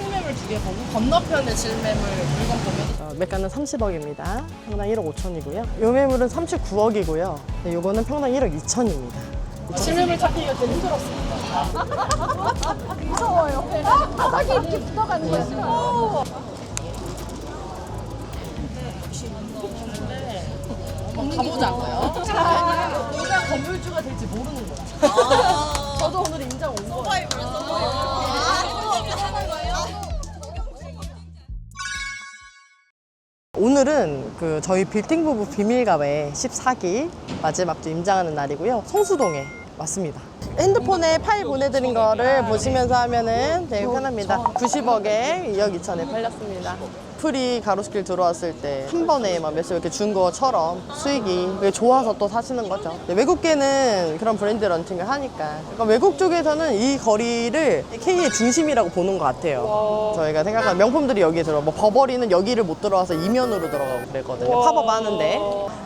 실매물 두 개 보고 건너편에 실매물 물건 보면 어, 매가는 30억입니다. 평당 1억 5천이고요. 요 매물은 39억이고요. 요거는 평당 1억 2천입니다. 실매물 찾기가 좀 힘들었습니다. 바닥에 이렇게 붙어가는 거야. 한번 가보자고요. 누가 건물주가 될지 모르는 거야. 오늘은 그 저희 빌딩 부부 비밀가회 14기 마지막 주 임장하는 날이고요. 성수동에 왔습니다. 핸드폰에 파일 보내드린 거를 보시면서 하면은 되게 편합니다. 90억에 2억 2천에 팔렸습니다. 풀이 가로수길 들어왔을 때 한 번에 막 몇십 이렇게 준 것처럼 수익이 좋아서 또 사시는 거죠. 외국계는 그런 브랜드 런칭을 하니까. 그러니까 외국 쪽에서는 이 거리를 K의 중심이라고 보는 것 같아요. 저희가 생각하는 명품들이 여기에 들어. 뭐 버버리는 여기를 못 들어와서 이면으로 들어가고 그랬거든요. 팝업 하는데.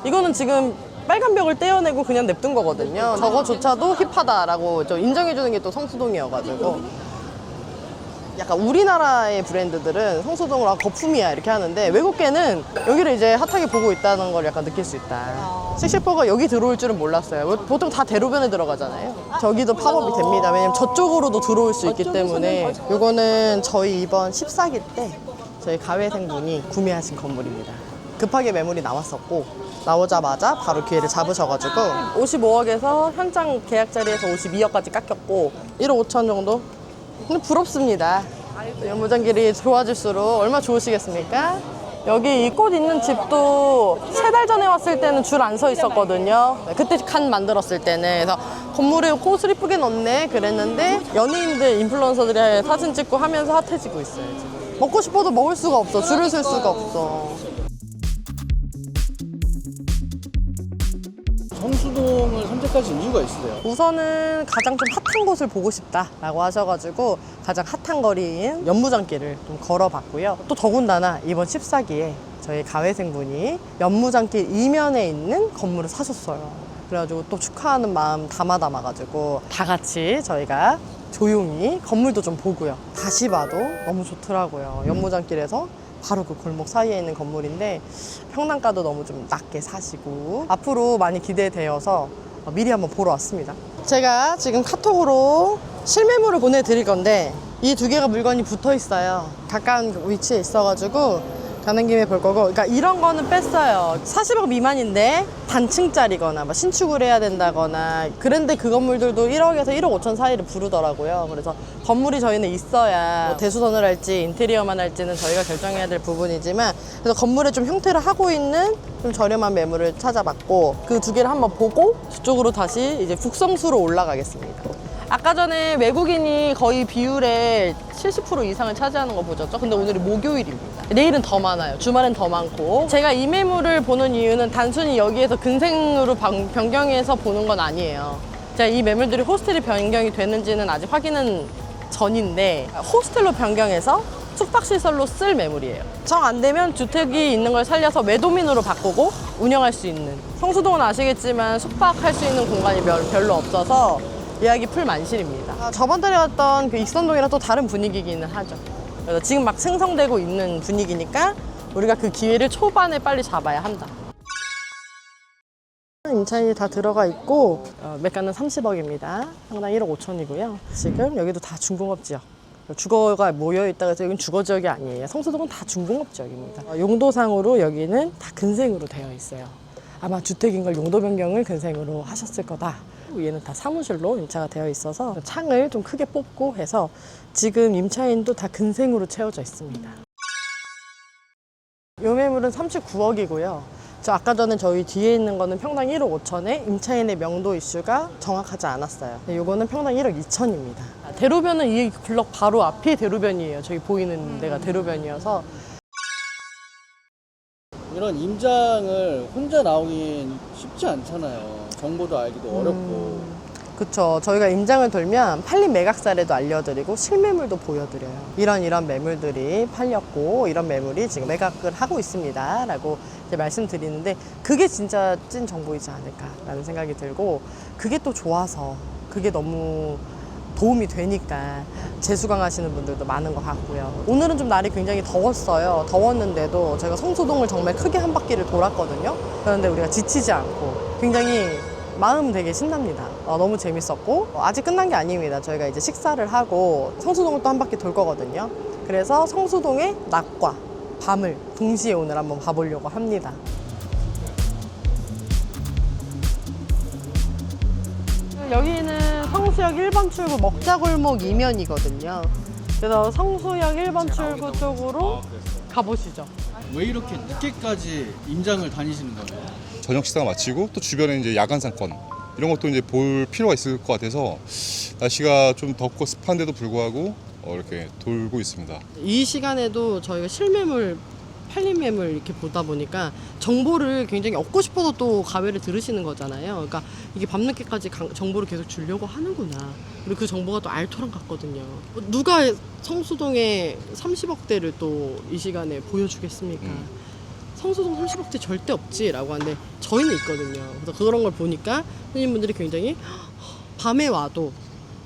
이거는 지금 빨간 벽을 떼어내고 그냥 냅둔 거거든요. 저거조차도 힙하다라고 좀 인정해주는 게 또 성수동이어가지고. 약간 우리나라의 브랜드들은 성수동으로 아, 거품이야 이렇게 하는데 외국계는 여기를 이제 핫하게 보고 있다는 걸 약간 느낄 수 있다. 씩씩퍼가 여기 들어올 줄은 몰랐어요. 보통 다 대로변에 들어가잖아요. 저기도 팝업이 됩니다. 왜냐면 저쪽으로도 들어올 수 있기 때문에 요거는 저희 이번 14기 때 저희 가회생분이 구매하신 건물입니다. 급하게 매물이 나왔었고 나오자마자 바로 기회를 잡으셔가지고 55억에서 현장 계약 자리에서 52억까지 깎였고 1억 5천 정도? 부럽습니다. 연무장길이 좋아질수록 얼마 좋으시겠습니까? 여기 이 꽃 있는 집도 세 달 전에 왔을 때는 줄 안 서 있었거든요. 그때 칸 만들었을 때는. 그래서 건물에 꽃을 이쁘게 넣네 그랬는데 연예인들, 인플루언서들이 사진 찍고 하면서 핫해지고 있어요. 먹고 싶어도 먹을 수가 없어. 줄을 쓸 수가 없어. 성수동을 선택하신 이유가 있으세요? 우선은 가장 좀 핫한 곳을 보고 싶다라고 하셔가지고 가장 핫한 거리인 연무장길을 좀 걸어봤고요. 또 더군다나 이번 14기에 저희 가회생분이 연무장길 이면에 있는 건물을 사셨어요. 그래가지고 또 축하하는 마음 담아 담아가지고 다 같이 저희가 조용히 건물도 좀 보고요. 다시 봐도 너무 좋더라고요. 연무장길에서 바로 그 골목 사이에 있는 건물인데 평당가도 너무 좀 낮게 사시고 앞으로 많이 기대되어서 미리 한번 보러 왔습니다. 제가 지금 카톡으로 실매물을 보내드릴 건데 이 두 개가 물건이 붙어 있어요. 가까운 위치에 있어가지고 가는 김에 볼 거고 그러니까 이런 거는 뺐어요 40억 미만인데 단층짜리거나 뭐 신축을 해야 된다거나 그런데 그 건물들도 1억에서 1억 5천 사이를 부르더라고요 그래서 건물이 저희는 있어야 뭐 대수선을 할지 인테리어만 할지는 저희가 결정해야 될 부분이지만 그래서 건물에 좀 형태를 하고 있는 좀 저렴한 매물을 찾아봤고 그 두 개를 한번 보고 저쪽으로 다시 이제 북성수로 올라가겠습니다 아까 전에 외국인이 거의 비율의 70% 이상을 차지하는 거 보셨죠? 근데 오늘이 목요일입니다. 내일은 더 많아요. 주말엔 더 많고. 제가 이 매물을 보는 이유는 단순히 여기에서 근생으로 방- 변경해서 보는 건 아니에요. 제가 이 매물들이 호스텔이 변경이 되는지는 아직 확인은 전인데 호스텔로 변경해서 숙박시설로 쓸 매물이에요. 정 안 되면 주택이 있는 걸 살려서 매도민으로 바꾸고 운영할 수 있는. 성수동은 아시겠지만 숙박할 수 있는 공간이 별- 별로 없어서 예약이 풀 만실입니다. 저번 달에 왔던 그 익선동이랑 또 다른 분위기기는 하죠. 그래서 지금 막 생성되고 있는 분위기니까 우리가 그 기회를 초반에 빨리 잡아야 한다. 인천이 다 들어가 있고 어, 매가는 30억입니다. 상당 1억 5천이고요. 지금 여기도 다 중공업 지역. 주거가 모여 있다고 해서 여기는 주거 지역이 아니에요. 성수동은 다 중공업 지역입니다. 어, 용도상으로 여기는 다 근생으로 되어 있어요. 아마 주택인 걸 용도 변경을 근생으로 하셨을 거다. 얘는 다 사무실로 임차가 되어 있어서 창을 좀 크게 뽑고 해서 지금 임차인도 다 근생으로 채워져 있습니다. 요 매물은 39억이고요. 저 아까 전에 저희 뒤에 있는 거는 평당 1억 5천에 임차인의 명도 이슈가 정확하지 않았어요. 근데 요거는 평당 1억 2천입니다. 대로변은 이 블럭 바로 앞이 대로변이에요. 저기 보이는 데가 대로변이어서 이런 임장을 혼자 나오긴 쉽지 않잖아요. 정보도 알기도 어렵고. 그쵸. 저희가 임장을 돌면 팔린 매각 사례도 알려드리고 실매물도 보여드려요. 이런 이런 매물들이 팔렸고 이런 매물이 지금 매각을 하고 있습니다. 라고 이제 말씀드리는데 그게 진짜 찐 정보이지 않을까라는 생각이 들고 그게 또 좋아서 그게 너무 도움이 되니까 재수강 하시는 분들도 많은 것 같고요. 오늘은 좀 날이 굉장히 더웠어요. 더웠는데도 저희가 성수동을 정말 크게 한 바퀴를 돌았거든요. 그런데 우리가 지치지 않고 굉장히 마음 되게 신납니다. 어, 너무 재밌었고 어, 아직 끝난 게 아닙니다. 저희가 이제 식사를 하고 성수동을 또 한 바퀴 돌 거거든요. 그래서 성수동의 낮과 밤을 동시에 오늘 한번 봐보려고 합니다. 여기는 성수역 1번 출구 먹자골목 이면이거든요. 그래서 성수역 1번 출구 쪽으로 가보시죠. 왜 이렇게 늦게까지 임장을 다니시는 거예요? 저녁 식사 마치고 또 주변에 이제 야간 상권 이런 것도 이제 볼 필요가 있을 것 같아서 날씨가 좀 덥고 습한데도 불구하고 어, 이렇게 돌고 있습니다. 이 시간에도 저희가 실매물 팔린 매물 이렇게 보다 보니까 정보를 굉장히 얻고 싶어서 또 가회를 들으시는 거잖아요. 그러니까 이게 밤늦게까지 강- 정보를 계속 주려고 하는구나. 그리고 그 정보가 또 알토랑 같거든요. 어, 누가 성수동에 30억대를 또 이 시간에 보여주겠습니까? 음. 성수동 30억대 절대 없지라고 하는데 저희는 있거든요. 그래서 그런 걸 보니까 손님분들이 굉장히 밤에 와도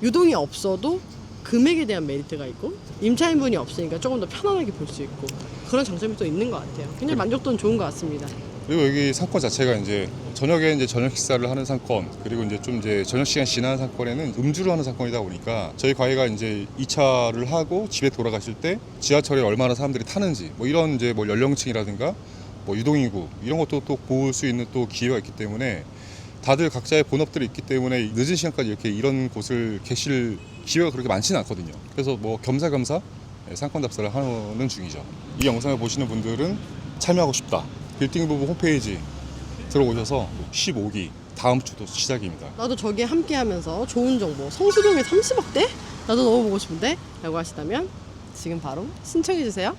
유동이 없어도 금액에 대한 메리트가 있고 임차인분이 없으니까 조금 더 편안하게 볼 수 있고 그런 장점이 또 있는 것 같아요. 굉장히 만족도는 좋은 것 같습니다. 그리고 여기 상권 자체가 이제 저녁에 이제 저녁 식사를 하는 상권 그리고 이제 좀 이제 저녁 시간 지나는 상권에는 음주를 하는 상권이다 보니까 저희 가게가 이제 2차를 하고 집에 돌아가실 때 지하철에 얼마나 사람들이 타는지 뭐 이런 이제 뭐 연령층이라든가 뭐 유동인구 이런 것도 또 볼 수 있는 또 기회가 있기 때문에 다들 각자의 본업들이 있기 때문에 늦은 시간까지 이렇게 이런 곳을 계실 기회가 그렇게 많지는 않거든요. 그래서 뭐 겸사겸사 예, 상권 답사를 하는 중이죠. 이 영상을 보시는 분들은 참여하고 싶다. 빌딩 부부 홈페이지 들어오셔서 15기 다음 주도 시작입니다. 나도 저기에 함께 하면서 좋은 정보 성수동에 30억대? 나도 넣어보고 싶은데? 라고 하시다면 지금 바로 신청해주세요.